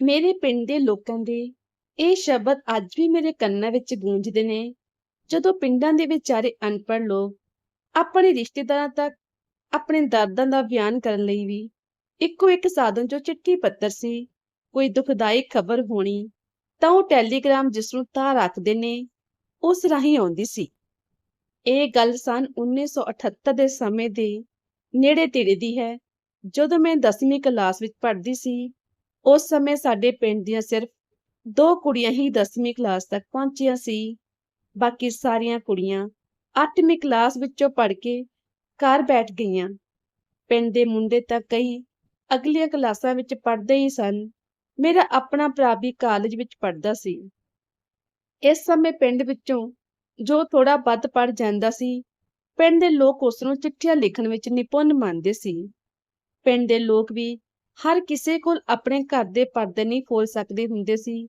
ਮੇਰੇ ਪਿੰਡ ਦੇ ਲੋਕਾਂ ਦੇ ਇਹ ਸ਼ਬਦ ਅੱਜ ਵੀ ਮੇਰੇ ਕੰਨਾਂ ਵਿੱਚ ਗੂੰਜਦੇ ਨੇ। ਜਦੋਂ ਪਿੰਡਾਂ ਦੇ ਵਿਚਾਰੇ ਅਨਪੜ੍ਹ ਲੋਕ ਆਪਣੇ ਰਿਸ਼ਤੇਦਾਰਾਂ ਤੱਕ, ਆਪਣੇ ਦਰਦਾਂ ਦਾ ਬਿਆਨ ਕਰਨ ਲਈ ਵੀ ਇੱਕੋ ਇੱਕ ਸਾਧਨ ਜੋ ਚਿੱਠੀ ਪੱਤਰ ਸੀ, ਕੋਈ ਦੁਖਦਾਈ ਖਬਰ ਹੋਣੀ, ਤਾਂ ਉਹ ਟੈਲੀਗ੍ਰਾਮ ਜਿਸ ਨੂੰ ਤਾਂ ਰੱਖਦੇ ਨੇ, ਉਸ ਰਾਹੀਂ ਆਉਂਦੀ ਸੀ। ਇਹ ਗੱਲ ਸਨ 1978 ਦੇ ਸਮੇਂ ਦੇ ਨੇੜੇ ਤੇੜੇ ਦੀ ਹੈ, ਜਦੋਂ ਮੈਂ 10ਵੀਂ ਕਲਾਸ ਵਿੱਚ ਪੜ੍ਹਦੀ ਸੀ ਉਸ ਸਮੇਂ ਸਾਡੇ ਪਿੰਡ ਦੀਆਂ ਸਿਰਫ ਦੋ ਕੁੜੀਆਂ ਹੀ 10ਵੀਂ ਕਲਾਸ ਤੱਕ ਪਹੁੰਚੀਆਂ ਸੀ। ਬਾਕੀ ਸਾਰੀਆਂ ਕੁੜੀਆਂ 8ਵੀਂ ਕਲਾਸ ਵਿੱਚੋਂ ਪੜ੍ਹ ਕੇ ਘਰ ਬੈਠ ਗਈਆਂ। ਪਿੰਡ ਦੇ ਮੁੰਡੇ ਤਾਂ ਕਈ ਅਗਲੀਆਂ ਕਲਾਸਾਂ ਵਿੱਚ ਪੜ੍ਹਦੇ ਹੀ ਸਨ। ਮੇਰਾ ਆਪਣਾ ਭਰਾ ਵੀ ਕਾਲਜ ਵਿੱਚ ਪੜ੍ਹਦਾ ਸੀ। ਇਸ ਸਮੇਂ ਪਿੰਡ ਵਿੱਚੋਂ ਜੋ ਥੋੜਾ ਵੱਧ ਪੜ ਜਾਂਦਾ ਸੀ, ਪਿੰਡ ਦੇ ਲੋਕ ਉਸ ਨੂੰ ਚਿੱਠੀਆਂ ਲਿਖਣ ਵਿੱਚ ਨਿਪੁੰਨ ਮੰਨਦੇ ਸੀ। ਪਿੰਡ ਦੇ ਲੋਕ ਵੀ ਹਰ ਕਿਸੇ ਕੋਲ ਆਪਣੇ ਘਰ ਦੇ ਪਰਦੇ ਨਹੀਂ ਫੋਲ ਸਕਦੇ ਹੁੰਦੇ ਸੀ।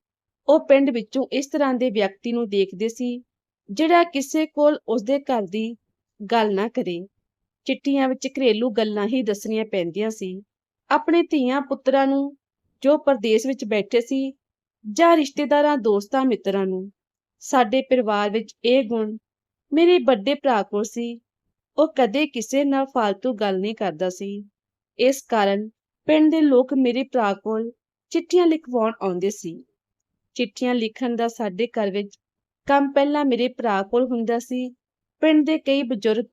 ਉਹ ਪਿੰਡ ਵਿੱਚੋਂ ਇਸ ਤਰ੍ਹਾਂ ਦੇ ਵਿਅਕਤੀ ਨੂੰ ਦੇਖਦੇ ਸੀ, ਜਿਹੜਾ ਕਿਸੇ ਕੋਲ ਉਸਦੇ ਘਰ ਦੀ ਗੱਲ ਨਾ ਕਰੇ। ਚਿੱਠੀਆਂ ਵਿੱਚ ਘਰੇਲੂ ਗੱਲਾਂ ਹੀ ਦੱਸਣੀਆਂ ਪੈਂਦੀਆਂ ਸੀ। ਆਪਣੇ ਧੀਆਂ ਪੁੱਤਰਾਂ ਨੂੰ ਜੋ ਪਰਦੇਸ ਵਿੱਚ ਬੈਠੇ ਸੀ ਜਾਂ ਰਿਸ਼ਤੇਦਾਰਾਂ, ਦੋਸਤਾਂ, ਮਿੱਤਰਾਂ ਨੂੰ, ਸਾਡੇ ਪਰਿਵਾਰ ਵਿੱਚ ਇਹ ਗੁਣ ਮੇਰੇ ਵੱਡੇ ਭਰਾ ਕੋਲ ਸੀ। ਉਹ ਕਦੇ ਕਿਸੇ ਨਾਲ ਫालतू ਗੱਲ ਨਹੀਂ ਕਰਦਾ ਸੀ। ਇਸ ਕਾਰਨ ਪਿੰਡ ਦੇ ਲੋਕ ਮੇਰੇ ਭਰਾ ਕੋਲ ਚਿੱਠੀਆਂ ਲਿਖਵਾਉਣ ਆਉਂਦੇ ਸੀ। ਚਿੱਠੀਆਂ ਲਿਖਣ ਦਾ ਸਾਡੇ ਘਰ ਵਿੱਚ ਕੰਮ ਪਹਿਲਾਂ ਮੇਰੇ ਭਰਾ ਕੋਲ ਹੁੰਦਾ ਸੀ। ਪਿੰਡ ਦੇ ਕਈ ਬਜ਼ੁਰਗ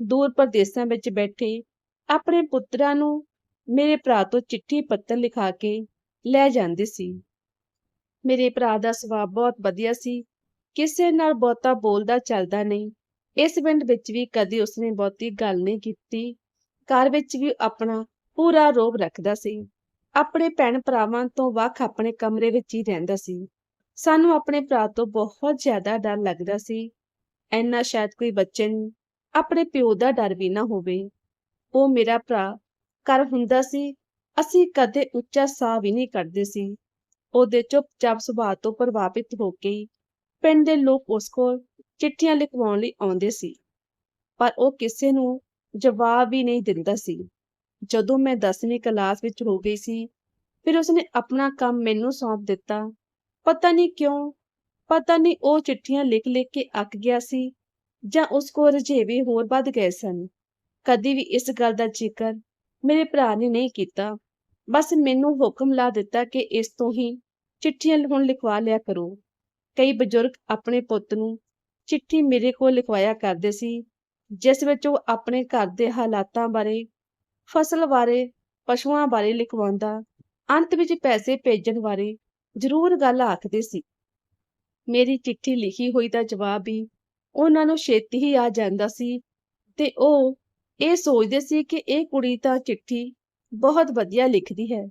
ਦੂਰ ਪ੍ਰਦੇਸ਼ਾਂ ਵਿੱਚ ਬੈਠੇ ਆਪਣੇ ਪੁੱਤਰਾਂ ਨੂੰ ਮੇਰੇ ਭਰਾ ਤੋਂ ਚਿੱਠੀ, ਪੱਤਰ ਲਿਖਾ ਕੇ ਲੈ ਜਾਂਦੇ ਸੀ। ਮੇਰੇ ਭਰਾ ਦਾ ਸੁਭਾਅ ਬਹੁਤ ਵਧੀਆ ਸੀ। ਕਿਸੇ ਨਾਲ ਬਹੁਤਾ ਬੋਲਦਾ ਚੱਲਦਾ ਨਹੀਂ। ਇਸ ਪਿੰਡ ਵਿੱਚ ਵੀ ਕਦੇ ਉਸਨੇ ਬਹੁਤੀ ਗੱਲ ਨਹੀਂ ਕੀਤੀ। ਘਰ ਵਿੱਚ ਵੀ ਆਪਣਾ ਪੂਰਾ ਰੋਬ ਰੱਖਦਾ ਸੀ। ਆਪਣੇ ਭੈਣ ਭਰਾਵਾਂ ਤੋਂ ਵੱਖ ਆਪਣੇ ਕਮਰੇ ਵਿੱਚ ਹੀ ਰਹਿੰਦਾ ਸੀ। ਸਾਨੂੰ ਆਪਣੇ ਭਰਾ ਤੋਂ ਬਹੁਤ ਜ਼ਿਆਦਾ ਡਰ ਲੱਗਦਾ ਸੀ। ਐਨਾ ਸ਼ਾਇਦ ਕੋਈ ਬੱਚੇ ਨੂੰ, ਆਪਣੇ ਪਿਓ ਦਾ ਡਰ ਵੀ ਨਾ ਹੋਵੇ। ਉਹ ਮੇਰਾ ਭਰਾ, ਘਰ ਹੁੰਦਾ ਸੀ। ਅਸੀਂ ਕਦੇ ਉੱਚਾ ਸਾਹ ਵੀ ਨਹੀਂ ਕਰਦੇ ਸੀ। ਉਹਦੇ ਚੁੱਪਚਾਪ ਸੁਭਾਅ ਤੋਂ ਪ੍ਰਭਾਵਿਤ ਹੋ ਕੇ ਪਿੰਡ ਦੇ ਲੋਕ ਉਸ ਕੋਲ ਚਿੱਠੀਆਂ ਲਿਖਵਾਉਣ ਲਈ ਆਉਂਦੇ ਸੀ। ਪਰ ਉਹ ਕਿਸੇ ਨੂੰ ਜਵਾਬ ਵੀ ਨਹੀਂ ਦਿੰਦਾ ਸੀ। ਜਦੋਂ ਮੈਂ 10ਵੀਂ ਕਲਾਸ ਵਿੱਚ ਹੋ ਗਈ ਸੀ, ਫਿਰ ਉਸਨੇ ਆਪਣਾ ਕੰਮ ਮੈਨੂੰ ਸੌਂਪ ਦਿੱਤਾ। ਪਤਾ ਨਹੀਂ ਕਿਉਂ, ਪਤਾ ਨਹੀਂ ਉਹ ਚਿੱਠੀਆਂ ਲਿਖ-ਲਿਖ ਕੇ ਅੱਕ ਗਿਆ ਸੀ ਜਾਂ ਉਸ ਕੋਲ ਰੁਝੇਵੇ ਹੋਰ ਵੱਧ ਗਏ ਸਨ। ਕਦੀ ਵੀ ਇਸ ਗੱਲ ਦਾ ਜ਼ਿਕਰ ਮੇਰੇ ਭਰਾ ਨੇ ਨਹੀਂ ਕੀਤਾ। ਬਸ ਮੈਨੂੰ ਹੁਕਮ ਲਾ ਦਿੱਤਾ ਕਿ ਇਸ ਤੋਂ ਹੀ ਚਿੱਠੀਆਂ ਹੁਣ ਲਿਖਵਾ ਲਿਆ ਕਰੋ। ਕਈ ਬਜ਼ੁਰਗ ਆਪਣੇ ਪੁੱਤ ਨੂੰ ਚਿੱਠੀ ਮੇਰੇ ਕੋਲ ਲਿਖਵਾਇਆ ਕਰਦੇ ਸੀ, ਜਿਸ ਵਿੱਚ ਉਹ ਆਪਣੇ ਘਰ ਦੇ ਹਾਲਾਤਾਂ ਬਾਰੇ ਫਸਲ ਬਾਰੇ, ਪਸ਼ੂਆਂ ਬਾਰੇ ਲਿਖਵਾਉਂਦਾ। ਅੰਤ ਵਿੱਚ ਪੈਸੇ ਭੇਜਣ ਬਾਰੇ ਜ਼ਰੂਰ ਗੱਲ ਆਖਦੇ ਸੀ। ਮੇਰੀ ਚਿੱਠੀ ਲਿਖੀ ਹੋਈ ਦਾ ਜਵਾਬ ਵੀ ਉਹਨਾਂ ਨੂੰ ਛੇਤੀ ਹੀ ਆ ਜਾਂਦਾ ਸੀ ਤੇ ਉਹ ਇਹ ਸੋਚਦੇ ਸੀ ਕਿ ਇਹ ਕੁੜੀ ਤਾਂ ਚਿੱਠੀ ਬਹੁਤ ਵਧੀਆ ਲਿਖਦੀ ਹੈ।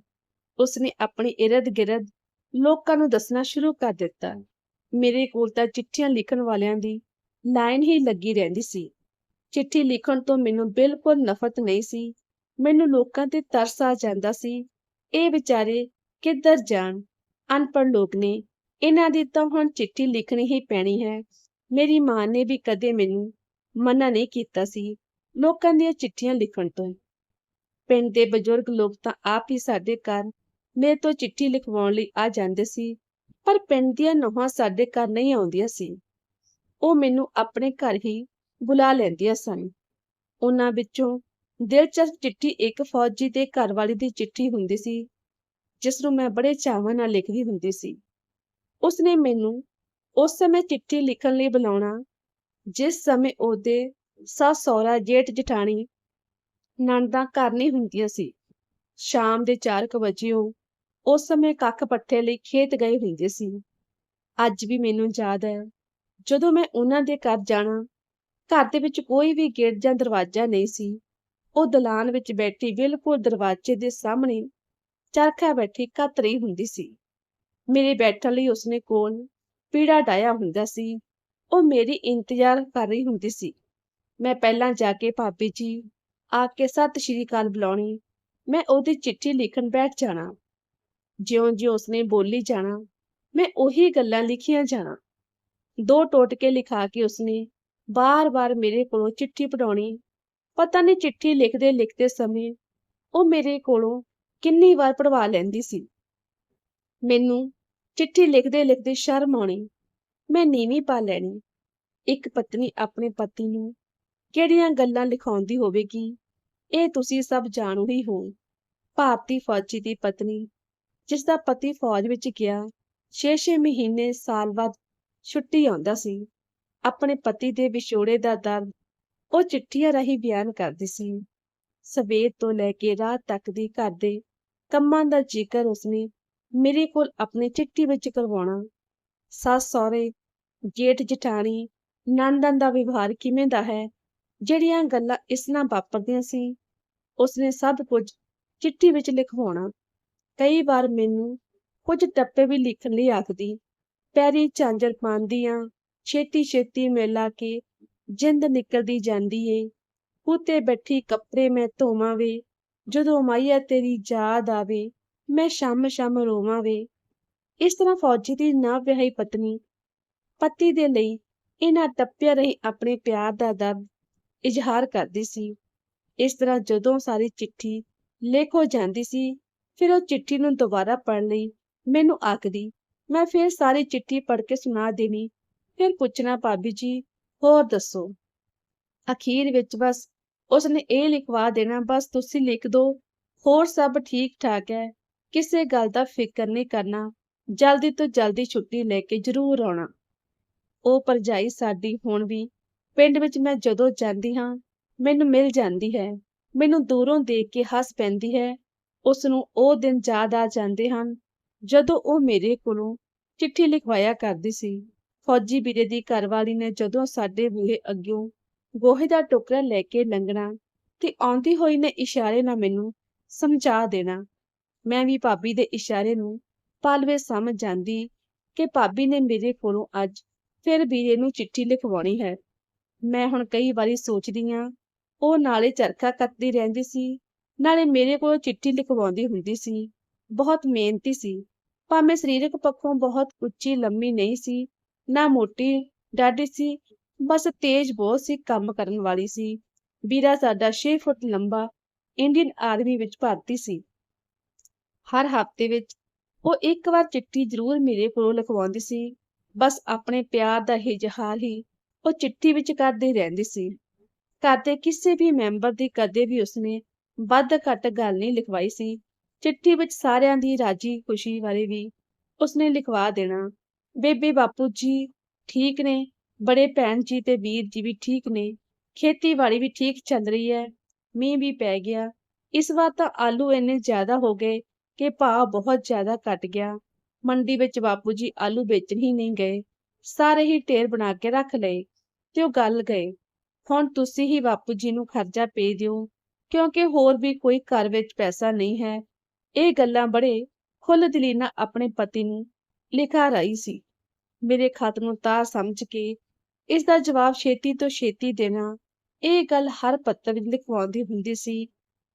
ਉਸਨੇ ਆਪਣੀ ਇਰਦ-ਗਿਰਦ ਲੋਕਾਂ ਨੂੰ ਦੱਸਣਾ ਸ਼ੁਰੂ ਕਰ ਦਿੱਤਾ। ਮੇਰੇ ਕੋਲ ਤਾਂ ਚਿੱਠੀਆਂ ਲਿਖਣ ਵਾਲਿਆਂ ਦੀ ਲਾਈਨ ਹੀ ਲੱਗੀ ਰਹਿੰਦੀ ਸੀ। ਚਿੱਠੀ ਲਿਖਣ ਤੋਂ ਮੈਨੂੰ ਬਿਲਕੁਲ ਨਫ਼ਰਤ ਨਹੀਂ ਸੀ ਮੈਨੂੰ ਲੋਕਾਂ ਤੇ ਤਰਸ ਆ ਜਾਂਦਾ ਸੀ। ਇਹ ਵਿਚਾਰੇ ਕਿੱਧਰ ਜਾਣ? ਅਨਪੜ੍ਹ ਲੋਕ ਨੇ। ਇਹਨਾਂ ਦੀ ਤਾਂ ਹੁਣ ਚਿੱਠੀ ਲਿਖਣੀ ਹੀ ਪੈਣੀ ਹੈ। ਮੇਰੀ ਮਾਂ ਨੇ ਵੀ ਕਦੇ ਮੈਨੂੰ ਮਨਾ ਨਹੀਂ ਕੀਤਾ ਸੀ ਲੋਕਾਂ ਦੀਆਂ ਚਿੱਠੀਆਂ ਲਿਖਣ ਤੋਂ। ਪਿੰਡ ਦੇ ਬਜ਼ੁਰਗ ਲੋਕ ਤਾਂ ਆਪ ਹੀ ਸਾਡੇ ਘਰ ਮੇਰੇ ਤੋਂ ਚਿੱਠੀ ਲਿਖਵਾਉਣ ਲਈ ਆ ਜਾਂਦੇ ਸੀ, ਪਰ ਪਿੰਡ ਦੀਆਂ ਨੋਹਾਂ ਸਾਡੇ ਘਰ ਨਹੀਂ ਆਉਂਦੀਆਂ ਸੀ। ਉਹ ਮੈਨੂੰ ਆਪਣੇ ਘਰ ਹੀ ਬੁਲਾ ਲੈਂਦੀਆਂ ਸਨ। ਉਹਨਾਂ ਵਿੱਚੋਂ ਦਿਲਚਸਪ ਚਿੱਠੀ ਇੱਕ ਫੌਜੀ ਦੇ ਘਰਵਾਲੀ ਦੀ ਚਿੱਠੀ ਹੁੰਦੀ ਸੀ ਜਿਸ ਨੂੰ ਮੈਂ ਬੜੇ ਚਾਵਾਂ ਨਾਲ ਲਿਖਦੀ ਹੁੰਦੀ ਸੀ। ਉਸਨੇ ਮੈਨੂੰ ਉਸ ਸਮੇਂ ਚਿੱਠੀ ਲਿਖਣ ਲਈ ਬੁਲਾਉਣਾ, ਜਿਸ ਸਮੇਂ ਉਹਦੇ ਸੱਸ ਸਹੁਰਾ ਜੇਠ ਜਠਾਣੀ ਨਣਦਾਂ ਘਰ ਨਹੀਂ ਹੁੰਦੀਆਂ ਸੀ। ਸ਼ਾਮ ਦੇ 4 ਵਜੇ ਉਹ ਉਸ ਸਮੇਂ ਕੱਖ ਪੱਠੇ ਲਈ ਖੇਤ ਗਏ ਹੁੰਦੇ ਸੀ। ਅੱਜ ਵੀ ਮੈਨੂੰ ਯਾਦ ਹੈ, ਜਦੋਂ ਮੈਂ ਉਹਨਾਂ ਦੇ ਘਰ ਜਾਣਾ, ਘਰ ਦੇ ਵਿੱਚ ਕੋਈ ਵੀ ਗੇਟ ਜਾਂ ਦਰਵਾਜ਼ਾ ਨਹੀਂ ਸੀ ਉਹ ਦਲਾਨ ਵਿੱਚ ਬੈਠੀ ਬਿਲਕੁਲ ਦਰਵਾਜ਼ੇ ਦੇ ਸਾਹਮਣੇ ਚਰਖਾ ਬੈਠੀ ਕੱਤ ਰਹੀ ਹੁੰਦੀ ਸੀ। ਮੇਰੇ ਬੈਠਣ ਲਈ ਉਸਨੇ ਕੋਲ ਪੀੜਾ ਡਾਇਆ ਹੁੰਦਾ ਸੀ। ਉਹ ਮੇਰੀ ਇੰਤਜ਼ਾਰ ਕਰ ਰਹੀ ਹੁੰਦੀ ਸੀ। ਮੈਂ ਪਹਿਲਾਂ ਜਾ ਕੇ ਭਾਬੀ ਜੀ, ਆ ਕੇ ਸਤਿ ਸ਼੍ਰੀ ਅਕਾਲ ਬੁਲਾਉਣੀ, ਮੈਂ ਉਹਦੀ ਚਿੱਠੀ ਲਿਖਣ ਬੈਠ ਜਾਣਾ। ਜਿਉਂ-ਜਿਉਂ ਉਸਨੇ ਬੋਲੀ ਜਾਣਾ, ਮੈਂ ਉਹੀ ਗੱਲਾਂ ਲਿਖੀਆਂ ਜਾਣਾ। ਦੋ ਟੋਟਕੇ ਲਿਖਾ ਕੇ ਉਸਨੇ ਬਾਰ-ਬਾਰ ਮੇਰੇ ਕੋਲੋਂ ਚਿੱਠੀ ਪੜਾਉਣੀ ਪਤਾ ਨਹੀਂ ਚਿੱਠੀ ਲਿਖਦੇ ਲਿਖਦੇ ਸਮੇਂ ਉਹ ਮੇਰੇ ਕੋਲੋਂ ਕਿੰਨੀ ਵਾਰ ਪੜਵਾ ਲੈਂਦੀ ਸੀ। ਮੈਨੂੰ ਚਿੱਠੀ ਲਿਖਦੇ ਲਿਖਦੇ ਸ਼ਰਮ ਆਉਣੀ, ਮੈਂ ਨੀਵੀਂ ਪਾ ਲੈਣੀ। ਇੱਕ ਪਤਨੀ ਆਪਣੇ ਪਤੀ ਨੂੰ ਕਿਹੜੀਆਂ ਗੱਲਾਂ ਲਿਖਾਉਂਦੀ ਹੋਵੇਗੀ, ਇਹ ਤੁਸੀਂ ਸਭ ਜਾਣੂ ਹੀ ਹੋ। ਭਾਰਤੀ ਫੌਜੀ ਦੀ ਪਤਨੀ, ਜਿਸ ਦਾ ਪਤੀ ਫੌਜ ਵਿੱਚ ਗਿਆ 6-6 ਮਹੀਨੇ ਸਾਲ ਬਾਅਦ ਛੁੱਟੀ ਆਉਂਦਾ ਸੀ, ਆਪਣੇ ਪਤੀ ਦੇ ਵਿਛੋੜੇ ਦਾ ਦਰਦ ਉਹ ਚਿੱਠੀਆਂ ਰਾਹੀਂ ਬਿਆਨ ਕਰਦੀ ਸੀ। ਸਵੇਰ ਤੋਂ ਲੈ ਕੇ ਰਾਤ ਤੱਕ ਦੀ ਘਰ ਦੇ ਕੰਮਾਂ ਦਾ ਜ਼ਿਕਰ ਉਸਨੇ ਮੇਰੇ ਕੋਲ ਆਪਣੀ ਚਿੱਠੀ ਵਿੱਚ ਕਰਵਾਉਣਾ। ਸੱਸ, ਸਹੁਰੇ, ਜੇਠ, ਜਠਾਣੀ, ਨਣਦਾਂ ਦਾ ਵਿਵਹਾਰ ਕਿਵੇਂ ਦਾ ਹੈ? ਜਿਹੜੀਆਂ ਗੱਲਾਂ ਇਸ ਨਾਲ ਵਾਪਰਦੀਆਂ ਸੀ, ਉਸਨੇ ਸਭ ਕੁਝ ਚਿੱਠੀ ਵਿੱਚ ਲਿਖਵਾਉਣਾ। ਕਈ ਵਾਰ ਮੈਨੂੰ ਕੁਝ ਟੱਪੇ ਵੀ ਲਿਖਣ ਲਈ ਆਖਦੀ, ਪੈਰੀ ਝਾਂਜਰ ਪਾਉਂਦੀਆਂ ਛੇਤੀ ਛੇਤੀ ਮਿਲਾ ਕੇ ਜਿੰਦ ਨਿਕਲਦੀ ਜਾਂਦੀ ਏ। ਉੱਤੇ ਬੈਠੀ ਕੱਪੜੇ ਮੈਂ ਧੋਵਾਂ ਵੇ ਜਦੋਂ ਮਾਈਆ ਤੇਰੀ ਯਾਦ ਆਵੇ, ਮੈਂ ਸ਼ਾਮ ਸ਼ਾਮ ਰੋਵਾਂ ਵੇ ਇਸ ਤਰ੍ਹਾਂ ਫੌਜੀ ਦੀ ਨਾ ਵਿਆਹੀ ਪਤਨੀ, ਪਤੀ ਦੇ ਲਈ ਇਹਨਾਂ ਟੱਪਿਆਂ ਰਹੀ ਆਪਣੇ ਪਿਆਰ ਦਾ ਦਰਦ ਇਜ਼ਹਾਰ ਕਰਦੀ ਸੀ। ਇਸ ਤਰ੍ਹਾਂ ਜਦੋਂ ਸਾਰੀ ਚਿੱਠੀ ਲਿਖ ਜਾਂਦੀ ਸੀ, ਫਿਰ ਉਹ ਚਿੱਠੀ ਨੂੰ ਦੁਬਾਰਾ ਪੜ੍ਹਨ ਲਈ ਮੈਨੂੰ ਆਖਦੀ, ਮੈਂ ਫਿਰ ਸਾਰੀ ਚਿੱਠੀ ਪੜ੍ਹ ਕੇ ਸੁਣਾ ਦੇਣੀ ਫਿਰ ਪੁੱਛਣਾ, ਭਾਬੀ ਜੀ ਹੋਰ ਦੱਸੋ? ਅਖੀਰ ਵਿੱਚ ਬਸ ਉਸਨੇ ਇਹ ਲਿਖਵਾ ਦੇਣਾ, ਬਸ ਤੁਸੀਂ ਲਿਖ ਦਿਓ ਹੋਰ ਸਭ ਠੀਕ ਠਾਕ ਹੈ। ਕਿਸੇ ਗੱਲ ਦਾ ਫਿਕਰ ਨਹੀਂ ਕਰਨਾ। ਜਲਦੀ ਤੋਂ ਜਲਦੀ ਛੁੱਟੀ ਲੈ ਕੇ ਜ਼ਰੂਰ ਆਉਣਾ। ਉਹ ਪਰਜਾਈ ਸਾਡੀ ਹੁਣ ਵੀ ਪਿੰਡ ਵਿੱਚ ਮੈਂ ਜਦੋਂ ਜਾਂਦੀ ਹਾਂ, ਮੈਨੂੰ ਮਿਲ ਜਾਂਦੀ ਹੈ। ਮੈਨੂੰ ਦੂਰੋਂ ਦੇਖ ਕੇ ਹੱਸ ਪੈਂਦੀ ਹੈ। ਉਸ ਨੂੰ ਉਹ ਦਿਨ ਯਾਦ ਆ ਜਾਂਦੇ ਹਨ। ਜਦੋਂ ਉਹ ਮੇਰੇ ਕੋਲੋਂ ਚਿੱਠੀ ਲਿਖਵਾਇਆ ਕਰਦੀ ਸੀ ਫੌਜੀ ਵੀਰੇ ਦੀ ਘਰਵਾਲੀ ਨੇ ਜਦੋਂ ਸਾਡੇ ਬੂਹੇ ਅੱਗਿਓਂ ਗੋਹੇ ਦਾ ਟੋਕਰਾ ਲੈ ਕੇ ਲੰਘਣਾ ਤੇ ਆਉਂਦੀ ਹੋਈ ਨੇ ਇਸ਼ਾਰੇ ਨਾਲ ਮੈਨੂੰ ਸਮਝਾ ਦੇਣਾ, ਮੈਂ ਵੀ ਭਾਬੀ ਦੇ ਇਸ਼ਾਰੇ ਨੂੰ ਪਾਲਵੇ ਸਮਝ ਜਾਂਦੀ ਕਿ ਭਾਬੀ ਨੇ ਮੇਰੇ ਕੋਲੋਂ ਅੱਜ ਫਿਰ ਵੀਰੇ ਨੂੰ ਚਿੱਠੀ ਲਿਖਵਾਉਣੀ ਹੈ। ਮੈਂ ਹੁਣ ਕਈ ਵਾਰੀ ਸੋਚਦੀ ਹਾਂ, ਉਹ ਨਾਲੇ ਚਰਖਾ ਕੱਤਦੀ ਰਹਿੰਦੀ ਸੀ, ਨਾਲੇ ਮੇਰੇ ਕੋਲ ਚਿੱਠੀ ਲਿਖਵਾਉਂਦੀ ਹੁੰਦੀ ਸੀ। ਬਹੁਤ ਮਿਹਨਤੀ ਸੀ, ਭਾਵੇਂ ਸਰੀਰਕ ਪੱਖੋਂ ਬਹੁਤ ਉੱਚੀ ਲੰਮੀ ਨਹੀਂ ਸੀ ਨਾ ਮੋਟੀ, ਡਾਢੀ ਸੀ, ਬਸ ਤੇਜ਼ ਬਹੁਤ ਸੀ ਕੰਮ ਕਰਨ ਵਾਲੀ ਸੀ। ਵੀਰਾ ਸਾਡਾ 6 ਫੁੱਟ ਲੰਬਾ, ਇੰਡੀਅਨ ਆਰਮੀ ਵਿੱਚ ਭਰਤੀ ਸੀ। ਹਰ ਹਫ਼ਤੇ ਵਿੱਚ ਉਹ ਇੱਕ ਵਾਰ ਚਿੱਠੀ ਜ਼ਰੂਰ ਮੇਰੇ ਕੋਲੋਂ ਲਿਖਵਾਉਂਦੀ ਸੀ। ਬਸ ਆਪਣੇ ਪਿਆਰ ਦਾ ਇਜ਼ਹਾਰ ਹੀ ਉਹ ਚਿੱਠੀ ਵਿੱਚ ਕਰਦੀ ਰਹਿੰਦੀ ਸੀ। ਘਰ ਦੇ ਕਿਸੇ ਵੀ ਮੈਂਬਰ ਦੀ ਕਦੇ ਵੀ ਉਸਨੇ ਵੱਧ ਘੱਟ ਗੱਲ ਨਹੀਂ ਲਿਖਵਾਈ ਸੀ। ਚਿੱਠੀ ਵਿੱਚ ਸਾਰਿਆਂ ਦੀ ਰਾਜੀ ਖੁਸ਼ੀ ਬਾਰੇ ਵੀ ਉਸਨੇ ਲਿਖਵਾ ਦੇਣਾ। ਬੇਬੇ ਬਾਪੂ ਜੀ ਠੀਕ ਨੇ, ਬੜੇ ਭੈਣ ਜੀ ਤੇ ਵੀਰ ਜੀ ਵੀ ਠੀਕ ਨੇ, ਖੇਤੀਬਾੜੀ ਵੀ ਠੀਕ ਚੱਲ ਰਹੀ ਹੈ, ਮੀਂਹ ਵੀ ਪੈ ਗਿਆ। ਇਸ ਵਾਰ ਤਾਂ ਆਲੂ ਇੰਨੇ ਜ਼ਿਆਦਾ ਹੋ ਗਏ ਕਿ ਭਾਅ ਬਹੁਤ ਜ਼ਿਆਦਾ ਘਟ ਗਿਆ। ਮੰਡੀ ਵਿੱਚ ਬਾਪੂ ਜੀ ਆਲੂ ਵੇਚਣ ਹੀ ਨਹੀਂ ਗਏ। ਸਾਰੇ ਹੀ ਢੇਰ ਬਣਾ ਕੇ ਰੱਖ ਲਏ ਤੇ ਉਹ ਗੱਲ ਗਏ। ਹੁਣ ਤੁਸੀਂ ਹੀ ਬਾਪੂ ਜੀ ਨੂੰ ਖਰਚਾ ਪੇ ਦਿਓ, ਕਿਉਂਕਿ ਹੋਰ ਵੀ ਕੋਈ ਘਰ ਵਿੱਚ ਪੈਸਾ ਨਹੀਂ ਹੈ। ਇਹ ਗੱਲਾਂ ਬੜੇ ਖੁੱਲ੍ਹ ਦਿਲੀ ਨਾਲ ਆਪਣੇ ਪਤੀ ਨੂੰ ਲਿਖਾ ਰਹੀ ਸੀ। ਮੇਰੇ ਖਤ ਨੂੰ ਤਾਂ ਸਮਝ ਕੇ ਇਸ ਦਾ ਜਵਾਬ ਛੇਤੀ ਤੋਂ ਛੇਤੀ ਦੇਣਾ, ਇਹ ਗੱਲ ਹਰ ਪੱਤਰ ਵਿੱਚ ਲਿਖਵਾਉਂਦੀ ਹੁੰਦੀ ਸੀ।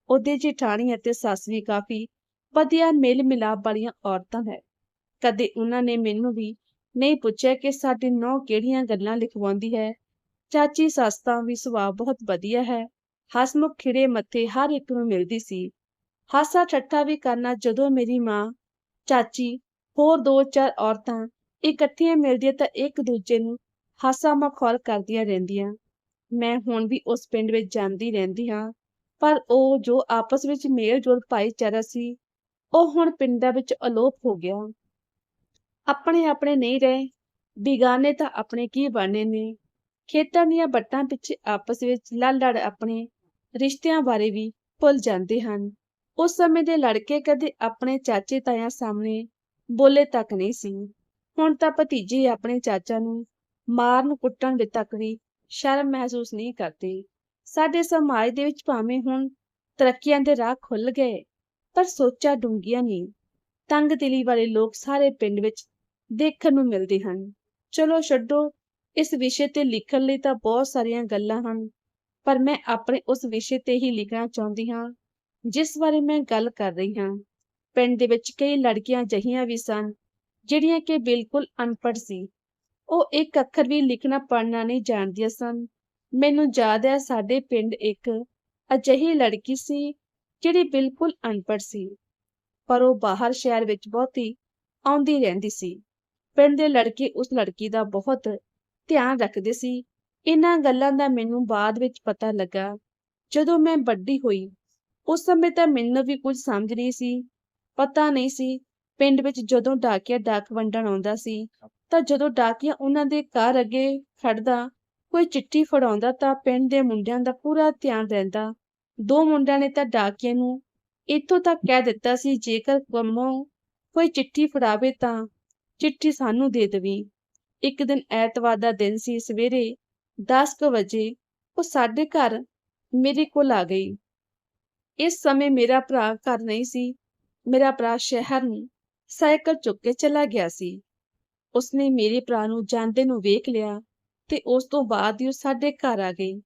ਉਹਦੇ ਜੇਠਾਣੀ ਅਤੇ ਸੱਸ ਵੀ ਕਾਫੀ ਵਧੀਆ ਮੇਲ ਮਿਲਾਪ ਵਾਲੀਆਂ ਔਰਤਾਂ ਹੈ। ਕਦੇ ਉਹਨਾਂ ਨੇ ਮੈਨੂੰ ਵੀ ਨਹੀਂ ਪੁੱਛਿਆ ਕਿ ਸਾਡੀ ਨੌ ਕਿਹੜੀਆਂ ਗੱਲਾਂ ਲਿਖਵਾਉਂਦੀ ਹੈ। ਚਾਚੀ ਸੱਸ ਤਾਂ ਵੀ ਸੁਭਾਅ ਬਹੁਤ ਵਧੀਆ ਹੈ। ਹਸਮੁਖ ਖਿੜੇ ਮੱਥੇ ਹਰ ਇੱਕ ਨੂੰ ਮਿਲਦੀ ਸੀ। ਹਾਸਾ ਠੱਠਾ ਵੀ ਕਰਨਾ ਜਦੋਂ ਮੇਰੀ ਮਾਂ ਚਾਚੀ ਹੋਰ ਦੋ ਚਾਰ ਔਰਤਾਂ ਇਕੱਠੀਆਂ ਮਿਲਦੀਆਂ ਤਾਂ ਇੱਕ ਦੂਜੇ ਨੂੰ ਹਾਸਾ ਮਖੌਲ ਕਰਦੀਆਂ ਰਹਿੰਦੀਆਂ। ਮੈਂ ਹੁਣ ਵੀ ਉਸ ਪਿੰਡ ਵਿੱਚ ਜਾਂਦੀ ਰਹਿੰਦੀ ਹਾਂ, ਪਰ ਉਹ ਜੋ ਆਪਸ ਵਿੱਚ ਮੇਲ ਜੋਲ ਭਾਈਚਾਰਾ ਸੀ, ਉਹ ਹੁਣ ਪਿੰਡਾਂ ਵਿੱਚ ਅਲੋਪ ਹੋ ਗਿਆ। ਆਪਣੇ ਆਪਣੇ ਨਹੀਂ ਰਹੇ, ਬਿਗਾਨੇ ਤਾਂ ਆਪਣੇ ਕੀ ਬਣਨੇ ਨੇ। ਖੇਤਾਂ ਦੀਆਂ ਬੱਟਾਂ ਪਿੱਛੇ ਆਪਸ ਵਿੱਚ ਲੜ ਲੜ ਆਪਣੇ ਰਿਸ਼ਤਿਆਂ ਬਾਰੇ ਵੀ ਭੁੱਲ ਜਾਂਦੇ ਹਨ। ਉਸ ਸਮੇਂ ਦੇ ਲੜਕੇ ਕਦੇ ਆਪਣੇ ਚਾਚੇ ਤਾਇਆਂ ਸਾਹਮਣੇ ਬੋਲੇ ਤੱਕ ਨਹੀਂ ਸੀ। ਹੁਣ ਤਾਂ ਭਤੀਜੇ ਆਪਣੇ ਚਾਚਾ ਨੂੰ ਮਾਰਨ ਕੁੱਟਣ ਦੇ ਤੱਕ ਵੀ ਸ਼ਰਮ ਮਹਿਸੂਸ ਨਹੀਂ ਕਰਦੇ। ਸਾਡੇ ਸਮਾਜ ਦੇ ਵਿੱਚ ਭਾਵੇਂ ਹੁਣ ਤਰੱਕੀਆਂ ਦੇ ਰਾਹ ਖੁੱਲ ਗਏ, ਪਰ ਸੋਚਾਂ ਡੂੰਘੀਆਂ ਨਹੀਂ। ਤੰਗ ਦਿਲੀ ਵਾਲੇ ਲੋਕ ਸਾਰੇ ਪਿੰਡ ਵਿੱਚ ਦੇਖਣ ਨੂੰ ਮਿਲਦੇ ਹਨ। ਚਲੋ ਛੱਡੋ, ਇਸ ਵਿਸ਼ੇ ਤੇ ਲਿਖਣ ਲਈ ਤਾਂ ਬਹੁਤ ਸਾਰੀਆਂ ਗੱਲਾਂ ਹਨ, ਪਰ ਮੈਂ ਆਪਣੇ ਉਸ ਵਿਸ਼ੇ ਤੇ ਹੀ ਲਿਖਣਾ ਚਾਹੁੰਦੀ ਹਾਂ, ਜਿਸ ਬਾਰੇ ਮੈਂ ਗੱਲ ਕਰ ਰਹੀ ਹਾਂ। ਪਿੰਡ ਦੇ ਵਿੱਚ ਕਈ ਲੜਕੀਆਂ ਜਹੀਆਂ ਵੀ ਸਨ, ਜਿਹੜੀਆਂ ਕਿ ਬਿਲਕੁਲ ਅਨਪੜ੍ਹ ਸੀ। ਉਹ ਇੱਕ ਅੱਖਰ ਵੀ ਲਿਖਣਾ, ਪੜ੍ਹਨਾ ਨਹੀਂ ਜਾਣਦੀਆਂ ਸਨ। ਮੈਨੂੰ ਯਾਦ ਹੈ ਸਾਡੇ ਪਿੰਡ ਇੱਕ ਅਜਿਹੀ ਲੜਕੀ ਸੀ, ਜਿਹੜੀ ਬਿਲਕੁਲ ਅਨਪੜ੍ਹ ਸੀ, ਪਰ ਉਹ ਬਾਹਰ ਸ਼ਹਿਰ ਵਿੱਚ ਬਹੁਤੀ ਆਉਂਦੀ ਰਹਿੰਦੀ ਸੀ। ਪਿੰਡ ਦੇ ਲੜਕੇ ਉਸ ਲੜਕੀ ਦਾ ਬਹੁਤ ਧਿਆਨ ਰੱਖਦੇ ਸੀ। ਇਹਨਾਂ ਗੱਲਾਂ ਦਾ ਮੈਨੂੰ ਬਾਅਦ ਵਿੱਚ ਪਤਾ ਲੱਗਾ। ਜਦੋਂ ਮੈਂ ਵੱਡੀ ਹੋਈ, ਉਸ ਸਮੇਂ ਤਾਂ ਮੈਨੂੰ ਵੀ ਕੁਝ ਸਮਝ ਨਹੀਂ ਸੀ। ਪਤਾ ਨਹੀਂ ਸੀ, ਪਿੰਡ ਵਿੱਚ ਜਦੋਂ ਡਾਕੀਆ ਡਾਕ ਵੰਡਣ ਆਉਂਦਾ ਸੀ, ਤਾਂ ਜਦੋਂ ਡਾਕੀਆ ਉਹਨਾਂ ਦੇ ਘਰ ਅੱਗੇ ਖੜਦਾ ਕੋਈ ਚਿੱਠੀ ਫੜਾਉਂਦਾ ਤਾਂ ਪਿੰਡ ਦੇ ਮੁੰਡਿਆਂ ਦਾ ਪੂਰਾ ਧਿਆਨ ਰਹਿੰਦਾ। ਦੋ ਮੁੰਡਿਆਂ ਨੇ ਤਾਂ ਡਾਕੀਏ ਨੂੰ ਇੱਥੋਂ ਤੱਕ ਕਹਿ ਦਿੱਤਾ ਸੀ, ਜੇਕਰ ਕੰਮੋਂ ਕੋਈ ਚਿੱਠੀ ਫੜਾਵੇ ਤਾਂ ਚਿੱਠੀ ਸਾਨੂੰ ਦੇ ਦੇਵੀ। ਇੱਕ ਦਿਨ ਐਤਵਾਰ ਦਾ ਦਿਨ ਸੀ, ਸਵੇਰੇ 10 ਕੁ ਵਜੇ ਉਹ ਸਾਡੇ ਘਰ ਮੇਰੇ ਕੋਲ ਆ ਗਈ। ਇਸ ਸਮੇਂ ਮੇਰਾ ਭਰਾ ਘਰ ਨਹੀਂ ਸੀ ਮੇਰਾ ਭਰਾ ਸ਼ਹਿਰ ਨੂੰ ਸਾਈਕਲ ਚੁੱਕ ਕੇ ਚਲਾ ਗਿਆ ਸੀ। ਉਸਨੇ ਮੇਰੇ ਭਰਾ ਨੂੰ ਜਾਂਦੇ ਨੂੰ ਵੇਖ ਲਿਆ ਤੇ ਉਸ ਤੋਂ ਬਾਅਦ ਹੀ ਉਹ ਸਾਡੇ ਘਰ ਆ ਗਈ।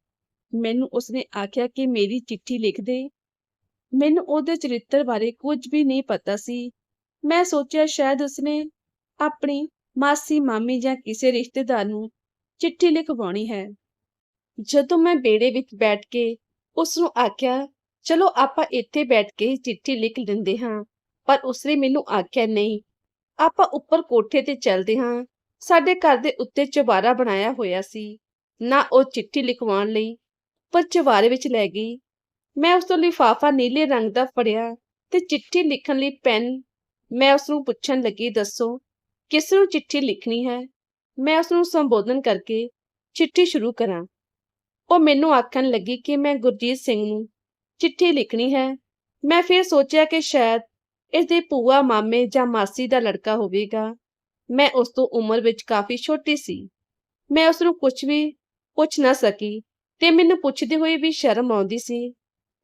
ਮੈਨੂੰ ਉਸਨੇ ਆਖਿਆ ਕਿ ਮੇਰੀ ਚਿੱਠੀ ਲਿਖ ਦੇ। ਮੈਨੂੰ ਉਹਦੇ ਚਰਿੱਤਰ ਬਾਰੇ ਕੁਝ ਵੀ ਨਹੀਂ ਪਤਾ ਸੀ। ਮੈਂ ਸੋਚਿਆ ਸ਼ਾਇਦ ਉਸਨੇ ਆਪਣੀ ਮਾਸੀ, ਮਾਮੀ ਜਾਂ ਕਿਸੇ ਰਿਸ਼ਤੇਦਾਰ ਨੂੰ ਚਿੱਠੀ ਲਿਖਵਾਉਣੀ ਹੈ। ਜਦੋਂ ਮੈਂ ਬੇੜੇ ਵਿੱਚ ਬੈਠ ਕੇ ਉਸ ਨੂੰ ਆਖਿਆ ਚਲੋ ਆਪਾਂ ਇੱਥੇ ਬੈਠ ਕੇ ਚਿੱਠੀ ਲਿਖ ਲੈਂਦੇ ਹਾਂ, ਪਰ ਉਸਨੇ ਮੈਨੂੰ ਆਖਿਆ ਨਹੀਂ। ਆਪਾਂ ਉੱਪਰ ਕੋਠੇ ਤੇ ਚੱਲਦੇ ਹਾਂ। ਸਾਡੇ ਘਰ ਦੇ ਉੱਤੇ ਚੁਬਾਰਾ ਬਣਾਇਆ ਹੋਇਆ ਸੀ। ਨਾ ਉਹ ਚਿੱਠੀ ਲਿਖਵਾਉਣ ਲਈ, ਪਰ ਚੁਬਾਰੇ ਵਿੱਚ ਲੈ ਗਈ। ਮੈਂ ਉਸ ਤੋਂ ਲਿਫਾਫਾ ਨੀਲੇ ਰੰਗ ਦਾ ਫੜਿਆ ਤੇ ਚਿੱਠੀ ਲਿਖਣ ਲਈ ਪੈਨ ਮੈਂ ਉਸ ਨੂੰ ਪੁੱਛਣ ਲੱਗੀ, ਦੱਸੋ, ਕਿਸ ਨੂੰ ਚਿੱਠੀ ਲਿਖਣੀ ਹੈ? ਮੈਂ ਉਸ ਨੂੰ ਸੰਬੋਧਨ ਕਰਕੇ ਚਿੱਠੀ ਸ਼ੁਰੂ ਕਰਾਂ। ਉਹ ਮੈਨੂੰ ਆਖਣ ਲੱਗੀ ਕਿ ਮੈਂ ਗੁਰਜੀਤ ਸਿੰਘ ਨੂੰ ਚਿੱਠੀ ਲਿਖਣੀ ਹੈ। ਮੈਂ ਫਿਰ ਸੋਚਿਆ ਕਿ ਸ਼ਾਇਦ ਇਸ ਦੇ ਭੂਆ, ਮਾਮੇ ਜਾਂ ਮਾਸੀ ਦਾ ਲੜਕਾ ਹੋਵੇਗਾ। ਮੈਂ ਉਸ ਤੋਂ ਉਮਰ ਵਿੱਚ ਕਾਫੀ ਛੋਟੀ ਸੀ। ਮੈਂ ਉਸ ਨੂੰ ਕੁਝ ਵੀ ਪੁੱਛ ਨਾ ਸਕੀ ਤੇ ਮੈਨੂੰ ਪੁੱਛਦੇ ਹੋਏ ਵੀ ਸ਼ਰਮ ਆਉਂਦੀ ਸੀ।